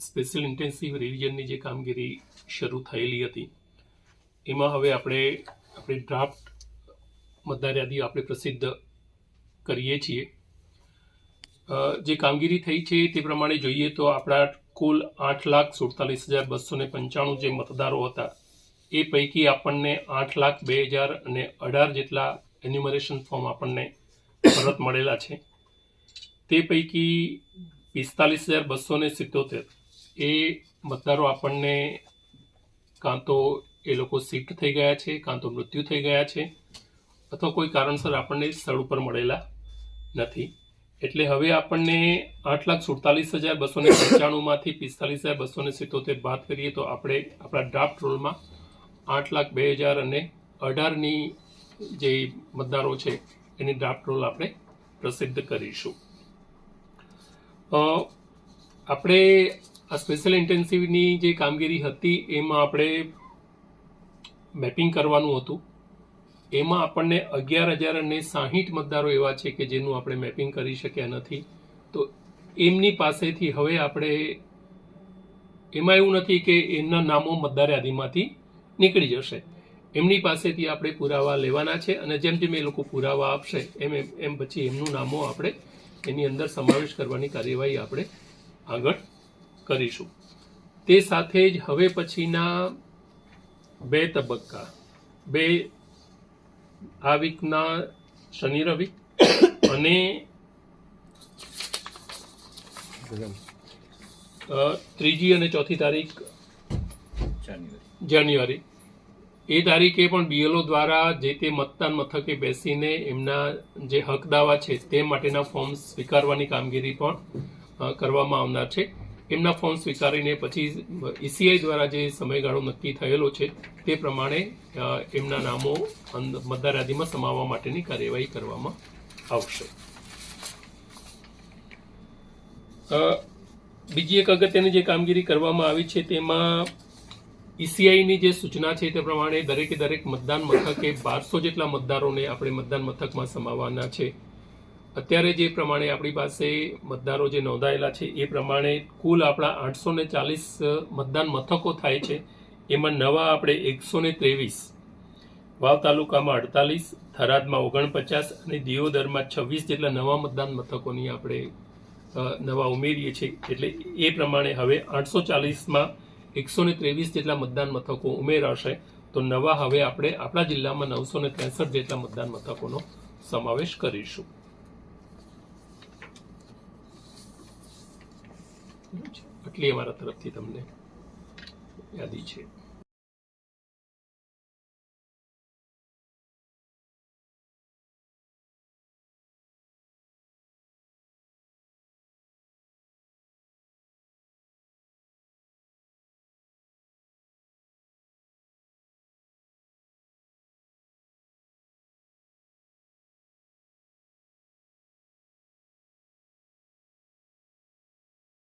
Special intensive રિવિઝનની જે કામગીરી શરૂ થયેલી હતી, એમાં હવે આપણે, આપણી ડ્રાફ્ટ મતદાર યાદી આપણે પ્રસિદ્ધ કરીએ છીએ. જે કામગીરી થઈ છે તે પ્રમાણે જોઈએ તો આપણા કુલ આઠ લાખ સુડતાલીસ હજાર બસો ને પંચાણું જે મતદારો હતા, એ પૈકી આપણને આઠ લાખ બે હજાર અને અઢાર જેટલા એન્યુમરેશન ફોર્મ આપણને પરત મળેલા છે. તે પૈકી પિસ્તાલીસ હજાર બસો સિત્તોતેર એ મતદારો આપણને કાં તો એ લોકો શિફ્ટ થઈ ગયા છે, કાં તો મૃત્યુ થઈ ગયા છે, અથવા કોઈ કારણસર આપણને સ્થળ ઉપર મળેલા નથી. એટલે હવે આપણને આઠ લાખ સુડતાલીસ હજાર બસો ને પંચાણુંમાંથી પિસ્તાલીસ હજાર બસો ને સિત્તોતેર બાદ કરીએ તો આપણે આપણા ડ્રાફ્ટ રોલમાં આઠ લાખ બે હજાર અને અઢારની જે મતદારો છે, એની ડ્રાફ્ટ રોલ આપણે પ્રસિદ્ધ કરીશું. આપણે આ સ્પેશિયલ ઇન્ટેન્સિવની જે કામગીરી હતી, એમાં આપણે મેપિંગ કરવાનું હતું. એમાં આપણને અગિયાર હજાર અને સાહીઠ મતદારો એવા છે કે જેનું આપણે મેપિંગ કરી શક્યા નથી. તો એમની પાસેથી હવે આપણે એમાં એવું નથી કે એમના નામો મતદાર યાદીમાંથી નીકળી જશે. એમની પાસેથી આપણે પુરાવા લેવાના છે અને જેમ જેમ એ લોકો પુરાવા આપશે એમ એમ પછી એમનું નામો આપણે એની અંદર સમાવેશ કરવાની કાર્યવાહી આપણે આગળ કરીશું. તે સાથે જ હવે પછીના બે તબક્કા. બે આ વીકના શનિ, રવિ અને ત્રીજી અને ચોથી તારીખ જાન્યુઆરી. એ તારીખે પણ બીએલઓ દ્વારા જે તે મતદાન મથકે બેસીને એમના જે હક દાવા છે તે માટેના ફોર્મ સ્વીકારવાની કામગીરી પણ કરવામાં આવનાર છે. એમના ફોર્મ સ્વીકારીને પછી ઈસીઆઈ દ્વારા જે સમયગાળો નક્કી થયેલો છે, તે પ્રમાણે એમના નામો મતદાર યાદીમાં સમાવવા માટેની કાર્યવાહી કરવામાં આવશે. બીજી એક અગત્યની જે કામગીરી કરવામાં આવી છે, તેમાં ઈસીઆઈની જે સૂચના છે, તે પ્રમાણે દરેકે દરેક મતદાન મથકે બારસો જેટલા મતદારોને આપણે મતદાન મથકમાં સમાવવાના છે. અત્યારે જે પ્રમાણે આપણી પાસે મતદારો જે નોંધાયેલા છે, એ પ્રમાણે કુલ આપણા આઠસો ને ચાલીસ મતદાન મથકો થાય છે. એમાં નવા આપણે એકસો ને ત્રેવીસ, વાવ તાલુકામાં અડતાલીસ, થરાદમાં ઓગણપચાસ અને દિયોદરમાં છવ્વીસ જેટલા નવા મતદાન મથકોની આપણે નવા ઉમેરીએ છીએ. એટલે એ પ્રમાણે હવે આઠસો ચાલીસમાં એકસો ને ત્રેવીસ જેટલા મતદાન મથકો ઉમેરાશે. તો નવા હવે આપણે આપણા જિલ્લામાં નવસો ને ત્રેસઠ જેટલા મતદાન મથકોનો સમાવેશ કરીશું. આટલી અમારા તરફથી તમને યાદી છે.